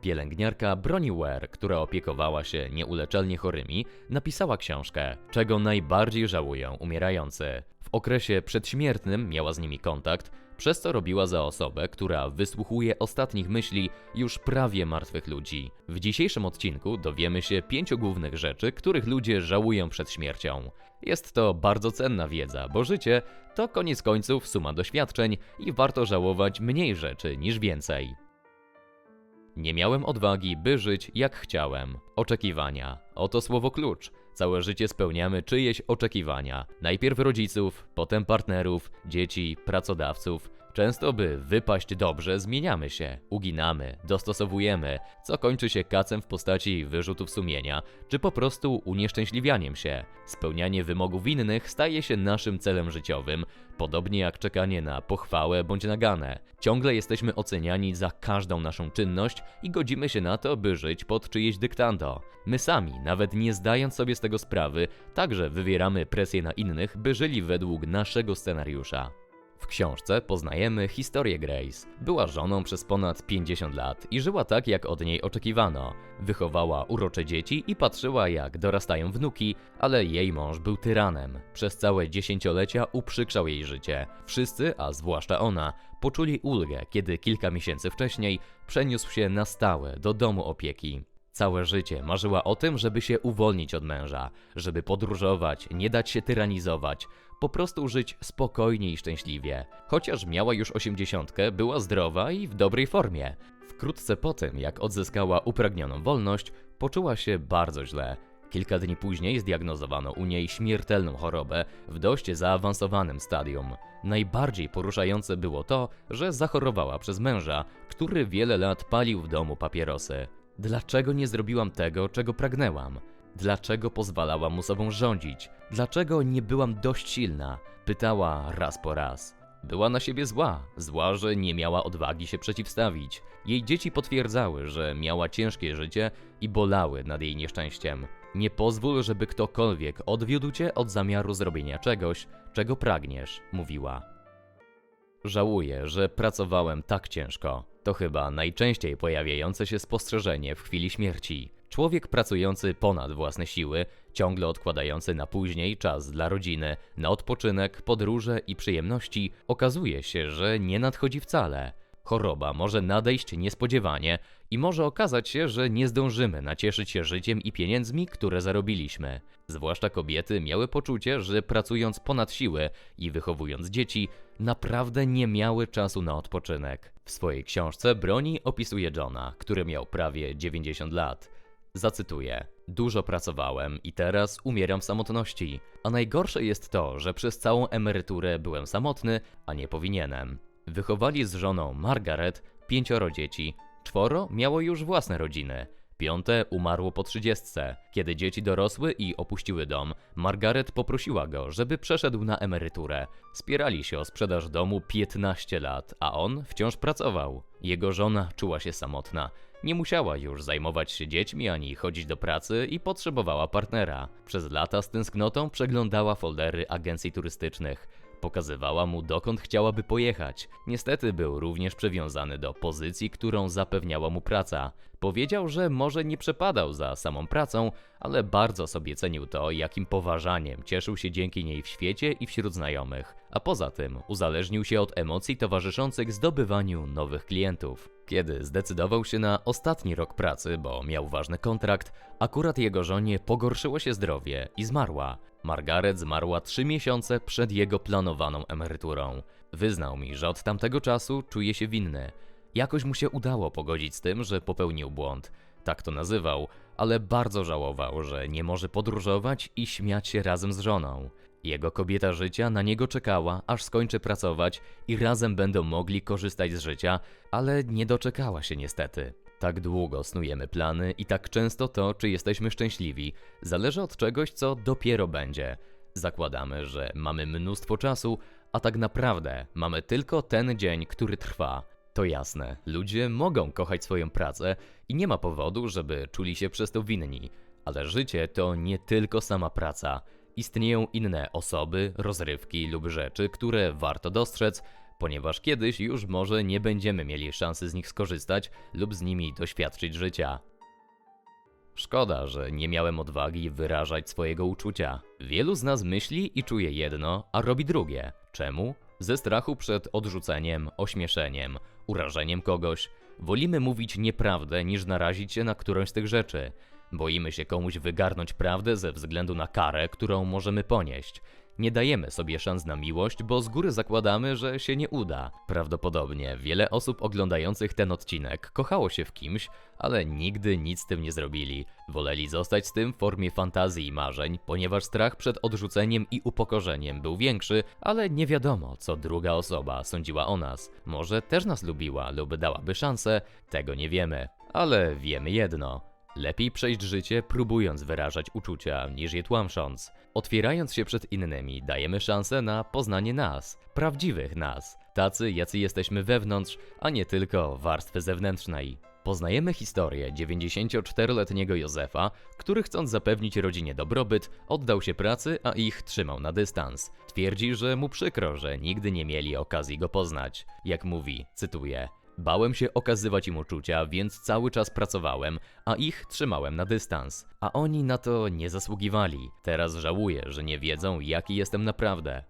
Pielęgniarka Broni Ware, która opiekowała się nieuleczalnie chorymi, napisała książkę Czego najbardziej żałują umierający. W okresie przedśmiertnym miała z nimi kontakt, przez co robiła za osobę, która wysłuchuje ostatnich myśli już prawie martwych ludzi. W dzisiejszym odcinku dowiemy się pięciu głównych rzeczy, których ludzie żałują przed śmiercią. Jest to bardzo cenna wiedza, bo życie to koniec końców suma doświadczeń i warto żałować mniej rzeczy niż więcej. Nie miałem odwagi, by żyć jak chciałem. Oczekiwania. Oto słowo klucz. Całe życie spełniamy czyjeś oczekiwania. Najpierw rodziców, potem partnerów, dzieci, pracodawców. Często, by wypaść dobrze, zmieniamy się, uginamy, dostosowujemy, co kończy się kacem w postaci wyrzutów sumienia, czy po prostu unieszczęśliwianiem się. Spełnianie wymogów innych staje się naszym celem życiowym, podobnie jak czekanie na pochwałę bądź naganę. Ciągle jesteśmy oceniani za każdą naszą czynność i godzimy się na to, by żyć pod czyjeś dyktando. My sami, nawet nie zdając sobie z tego sprawy, także wywieramy presję na innych, by żyli według naszego scenariusza. W książce poznajemy historię Grace. Była żoną przez ponad 50 lat i żyła tak, jak od niej oczekiwano. Wychowała urocze dzieci i patrzyła, jak dorastają wnuki, ale jej mąż był tyranem. Przez całe dziesięciolecia uprzykrzał jej życie. Wszyscy, a zwłaszcza ona, poczuli ulgę, kiedy kilka miesięcy wcześniej przeniósł się na stałe do domu opieki. Całe życie marzyła o tym, żeby się uwolnić od męża, żeby podróżować, nie dać się tyranizować, po prostu żyć spokojnie i szczęśliwie. Chociaż miała już osiemdziesiątkę, była zdrowa i w dobrej formie. Wkrótce po tym, jak odzyskała upragnioną wolność, poczuła się bardzo źle. Kilka dni później zdiagnozowano u niej śmiertelną chorobę w dość zaawansowanym stadium. Najbardziej poruszające było to, że zachorowała przez męża, który wiele lat palił w domu papierosy. Dlaczego nie zrobiłam tego, czego pragnęłam? Dlaczego pozwalałam mu sobą rządzić? Dlaczego nie byłam dość silna? Pytała raz po raz. Była na siebie zła, zła, że nie miała odwagi się przeciwstawić. Jej dzieci potwierdzały, że miała ciężkie życie i bolały nad jej nieszczęściem. Nie pozwól, żeby ktokolwiek odwiódł cię od zamiaru zrobienia czegoś, czego pragniesz, mówiła. Żałuję, że pracowałem tak ciężko. To chyba najczęściej pojawiające się spostrzeżenie w chwili śmierci. Człowiek pracujący ponad własne siły, ciągle odkładający na później czas dla rodziny, na odpoczynek, podróże i przyjemności, okazuje się, że nie nadchodzi wcale. Choroba może nadejść niespodziewanie i może okazać się, że nie zdążymy nacieszyć się życiem i pieniędzmi, które zarobiliśmy. Zwłaszcza kobiety miały poczucie, że pracując ponad siły i wychowując dzieci, naprawdę nie miały czasu na odpoczynek. W swojej książce Broni opisuje Johna, który miał prawie 90 lat. Zacytuję: Dużo pracowałem i teraz umieram w samotności. A najgorsze jest to, że przez całą emeryturę byłem samotny, a nie powinienem. Wychowali z żoną Margaret pięcioro dzieci, czworo miało już własne rodziny. Piąte umarło po trzydziestce. Kiedy dzieci dorosły i opuściły dom, Margaret poprosiła go, żeby przeszedł na emeryturę. Spierali się o sprzedaż domu 15 lat, a on wciąż pracował. Jego żona czuła się samotna. Nie musiała już zajmować się dziećmi ani chodzić do pracy i potrzebowała partnera. Przez lata z tęsknotą przeglądała foldery agencji turystycznych. Pokazywała mu dokąd chciałaby pojechać. Niestety był również przywiązany do pozycji, którą zapewniała mu praca. Powiedział, że może nie przepadał za samą pracą, ale bardzo sobie cenił to, jakim poważaniem cieszył się dzięki niej w świecie i wśród znajomych. A poza tym uzależnił się od emocji towarzyszących zdobywaniu nowych klientów. Kiedy zdecydował się na ostatni rok pracy, bo miał ważny kontrakt, akurat jego żonie pogorszyło się zdrowie i zmarła. Margaret zmarła trzy miesiące przed jego planowaną emeryturą. Wyznał mi, że od tamtego czasu czuje się winny. Jakoś mu się udało pogodzić z tym, że popełnił błąd. Tak to nazywał, ale bardzo żałował, że nie może podróżować i śmiać się razem z żoną. Jego kobieta życia na niego czekała, aż skończy pracować i razem będą mogli korzystać z życia, ale nie doczekała się niestety. Tak długo snujemy plany i tak często to, czy jesteśmy szczęśliwi, zależy od czegoś, co dopiero będzie. Zakładamy, że mamy mnóstwo czasu, a tak naprawdę mamy tylko ten dzień, który trwa. To jasne, ludzie mogą kochać swoją pracę i nie ma powodu, żeby czuli się przez to winni, ale życie to nie tylko sama praca. Istnieją inne osoby, rozrywki lub rzeczy, które warto dostrzec, ponieważ kiedyś już może nie będziemy mieli szansy z nich skorzystać lub z nimi doświadczyć życia. Szkoda, że nie miałem odwagi wyrażać swojego uczucia. Wielu z nas myśli i czuje jedno, a robi drugie. Czemu? Ze strachu przed odrzuceniem, ośmieszeniem, urażeniem kogoś. Wolimy mówić nieprawdę niż narazić się na którąś z tych rzeczy. Boimy się komuś wygarnąć prawdę ze względu na karę, którą możemy ponieść. Nie dajemy sobie szans na miłość, bo z góry zakładamy, że się nie uda. Prawdopodobnie wiele osób oglądających ten odcinek kochało się w kimś, ale nigdy nic z tym nie zrobili. Woleli zostać z tym w formie fantazji i marzeń, ponieważ strach przed odrzuceniem i upokorzeniem był większy, ale nie wiadomo, co druga osoba sądziła o nas. Może też nas lubiła lub dałaby szansę, tego nie wiemy. Ale wiemy jedno. Lepiej przejść życie próbując wyrażać uczucia, niż je tłamsząc. Otwierając się przed innymi, dajemy szansę na poznanie nas, prawdziwych nas, tacy jacy jesteśmy wewnątrz, a nie tylko warstwy zewnętrznej. Poznajemy historię 94-letniego Józefa, który chcąc zapewnić rodzinie dobrobyt, oddał się pracy, a ich trzymał na dystans. Twierdzi, że mu przykro, że nigdy nie mieli okazji go poznać. Jak mówi, cytuję: Bałem się okazywać im uczucia, więc cały czas pracowałem, a ich trzymałem na dystans. A oni na to nie zasługiwali. Teraz żałuję, że nie wiedzą, jaki jestem naprawdę.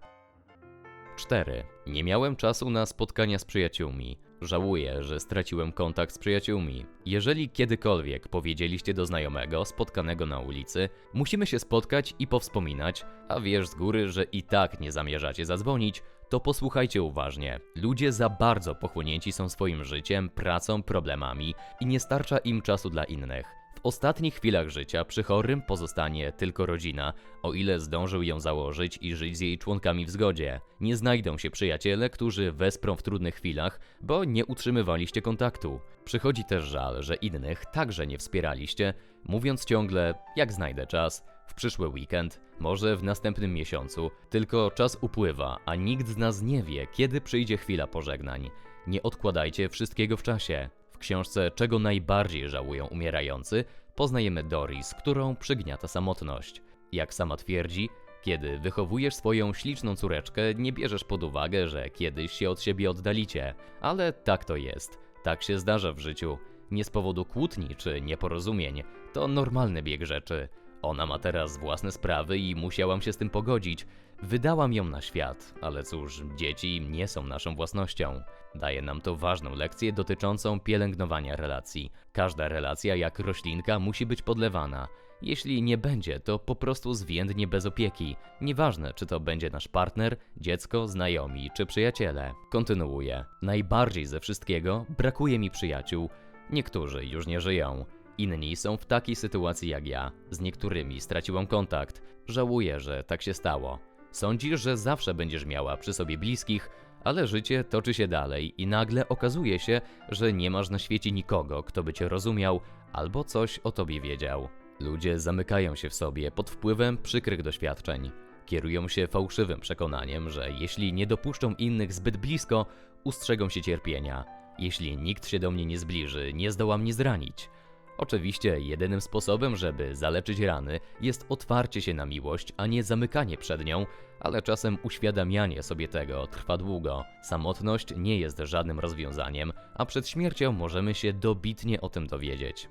4. Nie miałem czasu na spotkania z przyjaciółmi. Żałuję, że straciłem kontakt z przyjaciółmi. Jeżeli kiedykolwiek powiedzieliście do znajomego spotkanego na ulicy, musimy się spotkać i powspominać, a wiesz z góry, że i tak nie zamierzacie zadzwonić, to posłuchajcie uważnie. Ludzie za bardzo pochłonięci są swoim życiem, pracą, problemami i nie starcza im czasu dla innych. W ostatnich chwilach życia przy chorym pozostanie tylko rodzina, o ile zdążył ją założyć i żyć z jej członkami w zgodzie. Nie znajdą się przyjaciele, którzy wesprą w trudnych chwilach, bo nie utrzymywaliście kontaktu. Przychodzi też żal, że innych także nie wspieraliście, mówiąc ciągle, jak znajdę czas, w przyszły weekend, może w następnym miesiącu, tylko czas upływa, a nikt z nas nie wie, kiedy przyjdzie chwila pożegnań. Nie odkładajcie wszystkiego w czasie. W książce Czego najbardziej żałują umierający poznajemy Doris, którą przygniata samotność. Jak sama twierdzi, kiedy wychowujesz swoją śliczną córeczkę, nie bierzesz pod uwagę, że kiedyś się od siebie oddalicie. Ale tak to jest. Tak się zdarza w życiu. Nie z powodu kłótni czy nieporozumień. To normalny bieg rzeczy. Ona ma teraz własne sprawy i musiałam się z tym pogodzić. Wydałam ją na świat, ale cóż, dzieci nie są naszą własnością. Daje nam to ważną lekcję dotyczącą pielęgnowania relacji. Każda relacja, jak roślinka, musi być podlewana. Jeśli nie będzie, to po prostu zwiędnie bez opieki. Nieważne, czy to będzie nasz partner, dziecko, znajomi czy przyjaciele. Kontynuuję. Najbardziej ze wszystkiego brakuje mi przyjaciół. Niektórzy już nie żyją. Inni są w takiej sytuacji jak ja. Z niektórymi straciłam kontakt. Żałuję, że tak się stało. Sądzisz, że zawsze będziesz miała przy sobie bliskich, ale życie toczy się dalej i nagle okazuje się, że nie masz na świecie nikogo, kto by cię rozumiał albo coś o tobie wiedział. Ludzie zamykają się w sobie pod wpływem przykrych doświadczeń. Kierują się fałszywym przekonaniem, że jeśli nie dopuszczą innych zbyt blisko, ustrzegą się cierpienia. Jeśli nikt się do mnie nie zbliży, nie zdoła mnie zranić. Oczywiście jedynym sposobem, żeby zaleczyć rany, jest otwarcie się na miłość, a nie zamykanie przed nią, ale czasem uświadamianie sobie tego trwa długo. Samotność nie jest żadnym rozwiązaniem, a przed śmiercią możemy się dobitnie o tym dowiedzieć.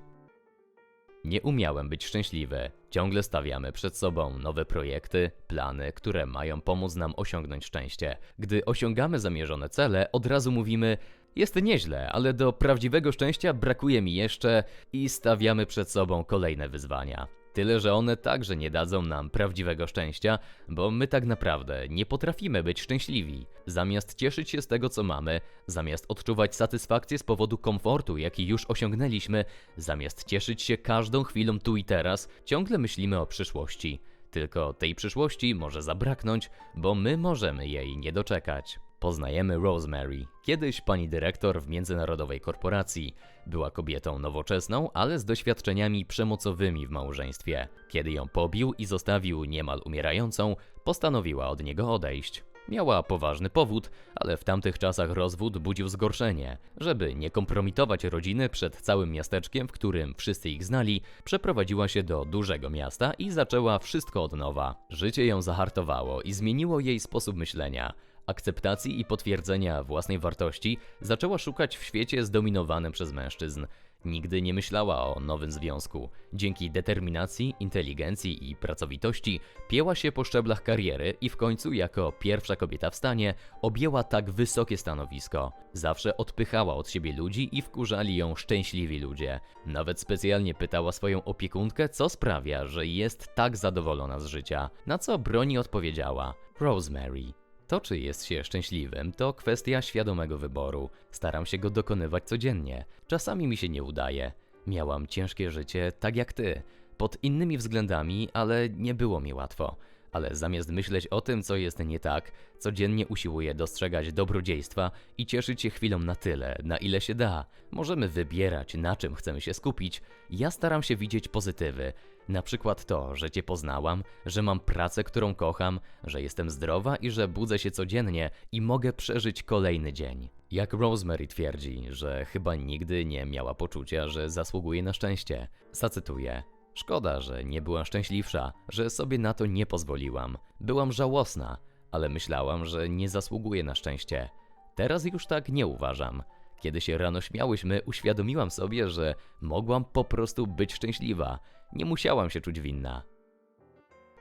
Nie umiałem być szczęśliwy. Ciągle stawiamy przed sobą nowe projekty, plany, które mają pomóc nam osiągnąć szczęście. Gdy osiągamy zamierzone cele, od razu mówimy: Jest nieźle, ale do prawdziwego szczęścia brakuje mi jeszcze i stawiamy przed sobą kolejne wyzwania. Tyle, że one także nie dadzą nam prawdziwego szczęścia, bo my tak naprawdę nie potrafimy być szczęśliwi. Zamiast cieszyć się z tego, co mamy, zamiast odczuwać satysfakcję z powodu komfortu, jaki już osiągnęliśmy, zamiast cieszyć się każdą chwilą tu i teraz, ciągle myślimy o przyszłości. Tylko tej przyszłości może zabraknąć, bo my możemy jej nie doczekać. Poznajemy Rosemary, kiedyś pani dyrektor w międzynarodowej korporacji. Była kobietą nowoczesną, ale z doświadczeniami przemocowymi w małżeństwie. Kiedy ją pobił i zostawił niemal umierającą, postanowiła od niego odejść. Miała poważny powód, ale w tamtych czasach rozwód budził zgorszenie. Żeby nie kompromitować rodziny przed całym miasteczkiem, w którym wszyscy ich znali, przeprowadziła się do dużego miasta i zaczęła wszystko od nowa. Życie ją zahartowało i zmieniło jej sposób myślenia akceptacji i potwierdzenia własnej wartości zaczęła szukać w świecie zdominowanym przez mężczyzn. Nigdy nie myślała o nowym związku. Dzięki determinacji, inteligencji i pracowitości pięła się po szczeblach kariery i w końcu jako pierwsza kobieta w stanie objęła tak wysokie stanowisko. Zawsze odpychała od siebie ludzi i wkurzali ją szczęśliwi ludzie. Nawet specjalnie pytała swoją opiekunkę, co sprawia, że jest tak zadowolona z życia. Na co Broni odpowiedziała: Rosemary. To, czy jest się szczęśliwym, to kwestia świadomego wyboru. Staram się go dokonywać codziennie. Czasami mi się nie udaje. Miałam ciężkie życie, tak jak ty, pod innymi względami, ale nie było mi łatwo. Ale zamiast myśleć o tym, co jest nie tak, codziennie usiłuję dostrzegać dobrodziejstwa i cieszyć się chwilą na tyle, na ile się da. Możemy wybierać, na czym chcemy się skupić. Ja staram się widzieć pozytywy. Na przykład to, że Cię poznałam, że mam pracę, którą kocham, że jestem zdrowa i że budzę się codziennie i mogę przeżyć kolejny dzień. Jak Rosemary twierdzi, że chyba nigdy nie miała poczucia, że zasługuje na szczęście. Zacytuję. Szkoda, że nie byłam szczęśliwsza, że sobie na to nie pozwoliłam. Byłam żałosna, ale myślałam, że nie zasługuję na szczęście. Teraz już tak nie uważam. Kiedy się rano śmiałyśmy, uświadomiłam sobie, że mogłam po prostu być szczęśliwa. Nie musiałam się czuć winna.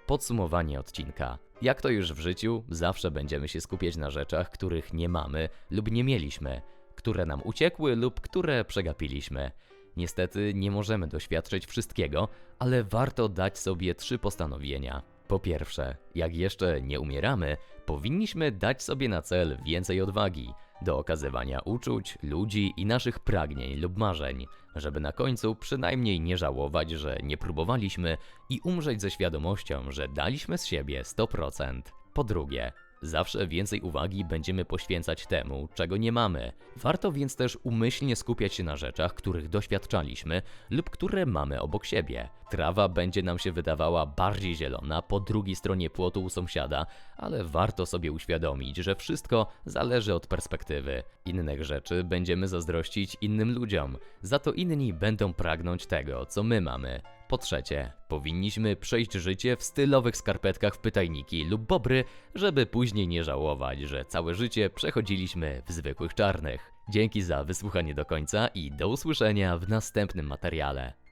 Podsumowanie odcinka. Jak to już w życiu, zawsze będziemy się skupiać na rzeczach, których nie mamy lub nie mieliśmy, które nam uciekły lub które przegapiliśmy. Niestety nie możemy doświadczyć wszystkiego, ale warto dać sobie trzy postanowienia. Po pierwsze, jak jeszcze nie umieramy, powinniśmy dać sobie na cel więcej odwagi do okazywania uczuć, ludzi i naszych pragnień lub marzeń, żeby na końcu przynajmniej nie żałować, że nie próbowaliśmy i umrzeć ze świadomością, że daliśmy z siebie 100%. Po drugie, Zawsze więcej uwagi będziemy poświęcać temu, czego nie mamy. Warto więc też umyślnie skupiać się na rzeczach, których doświadczaliśmy lub które mamy obok siebie. Trawa będzie nam się wydawała bardziej zielona po drugiej stronie płotu u sąsiada, ale warto sobie uświadomić, że wszystko zależy od perspektywy. Innych rzeczy będziemy zazdrościć innym ludziom, za to inni będą pragnąć tego, co my mamy. Po trzecie, powinniśmy przejść życie w stylowych skarpetkach w pytajniki lub bobry, żeby później nie żałować, że całe życie przechodziliśmy w zwykłych czarnych. Dzięki za wysłuchanie do końca i do usłyszenia w następnym materiale.